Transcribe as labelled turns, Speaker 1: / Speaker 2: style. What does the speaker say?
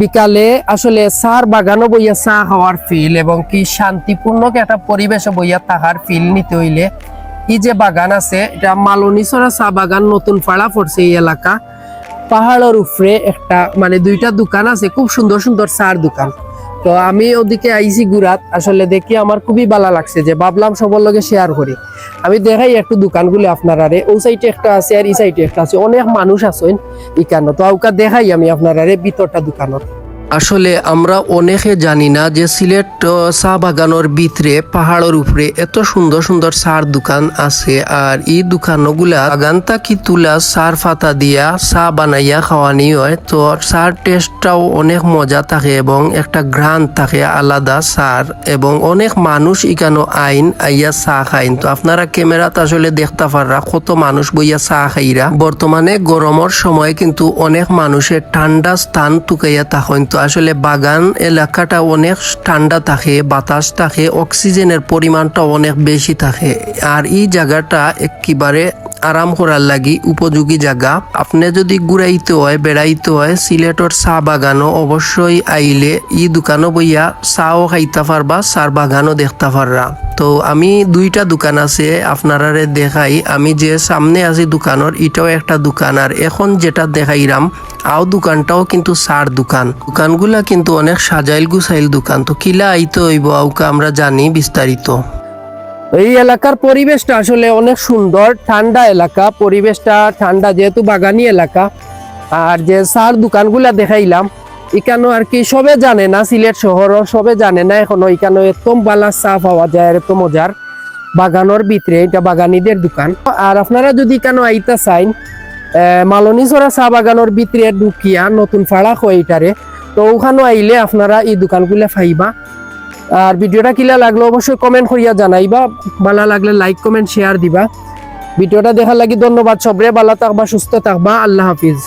Speaker 1: বিকালে আসলে সার বাগানও বইয়া চা হওয়ার ফিল এবং কি শান্তিপূর্ণ একটা পরিবেশে বইয়া তাহার ফিল নিতে হইলে। এই যে বাগান আছে, এটা মালনীছড়া চা বাগান নতুন পাড়া পড়ছে এই এলাকা। পাহাড়ের উপরে একটা মানে দুইটা দোকান আছে, খুব সুন্দর সুন্দর চার দোকান। তো আমি ওদিকে আইছি গুরাত আসলে দেখি আমার খুবই ভালো লাগছে যে ভাবলাম সবার লগে শেয়ার করি। আমি দেখাই একটু দোকানগুলো আপনারারে। ওই সাইডে একটা আছে আর এই সাইডে একটা আছে। অনেক মানুষ আছেন ইকানো তো ওকে দেখাই আমি আপনারারে ভিতরটা দোকানত। আসলে আমরা অনেকে জানি না যে সিলেট চা বাগানোর ভিতরে, পাহাড়ের উপরে এত সুন্দর সুন্দর সার দোকান আছে আর এই দোকানগুলা বাগান থাকি তুলা চার ফাতা দিয়া চা বানাইয়া খাওয়ানি হয়। তো চার টেস্টটাও অনেক মজা থাকে এবং একটা ঘ্রাণ থাকে, আলাদা সার এবং অনেক মানুষ ইকানো আইন, আইয়া চা খাইন। তো আপনারা ক্যামেরাত আসলে দেখতে পাররা কত মানুষ বইয়া চা খাইরা। বর্তমানে গরমের সময় কিন্তু অনেক মানুষের ঠান্ডা স্থান টুকাইয়া থাকেন। তো আসলে বাগান এলাকাটা অনেক ঠান্ডা থাকে, বাতাস থাকে, অক্সিজেনের পরিমাণটা অনেক বেশি থাকে। আর এই জায়গাটা একেবারে আরাম করার লাগি উপযোগী জায়গা। আপনি যদি ঘুরাইতে হয়, বেড়াইতে হয়, সিলেটর চা বাগানও অবশ্যই আইলে ই দোকানও বইয়া চাও খাইতে পারবা চার বাগানও দেখতে পাররা। তো আমি দুইটা দোকান আছে, আপনারারে দেখাই। আমি যে সামনে আছি দোকানের এটাও একটা দোকান, আর এখন যেটা দেখাইরাম, আও দোকানটাও কিন্তু সার দোকান। দোকানগুলা কিন্তু অনেক সাজাইল গুছাইল দোকান, তো কিলা আইতে হইব আউকা আমরা জানি বিস্তারিত। এই এলাকার পরিবেশটা আসলে অনেক সুন্দর, ঠান্ডা এলাকা। পরিবেশটা ঠান্ডা যেহেতু বাগানি এলাকা। আর যে সার দোকানগুলা দেখাইলাম এখানে আর কি সবে জানে না সিলেট শহর, সবে জানে না এখনও। এখানে একদম বালা চা পাওয়া যায় আর এত মজার বাগানোর ভিতরে, এটা বাগানিদের দোকান। আর আপনারা যদি কেন আইতা চাইন মালনীছড়া চা বাগানোর ভিতরে ঢুকিয়া নতুন ফাড়া হয় এটারে, তো ওখানে আইলে আপনারা এই দোকানগুলা পাইবা। আর ভিডিওটা কিলা লাগল অবশ্যই কমেন্ট করিয়া জানাইবা। ভালো লাগলে লাইক কমেন্ট শেয়ার দিবা। ভিডিওটা দেখার লাগি ধন্যবাদ সবরে। ভালো থাকবা, সুস্থ থাকবা। আল্লাহ হাফিজ।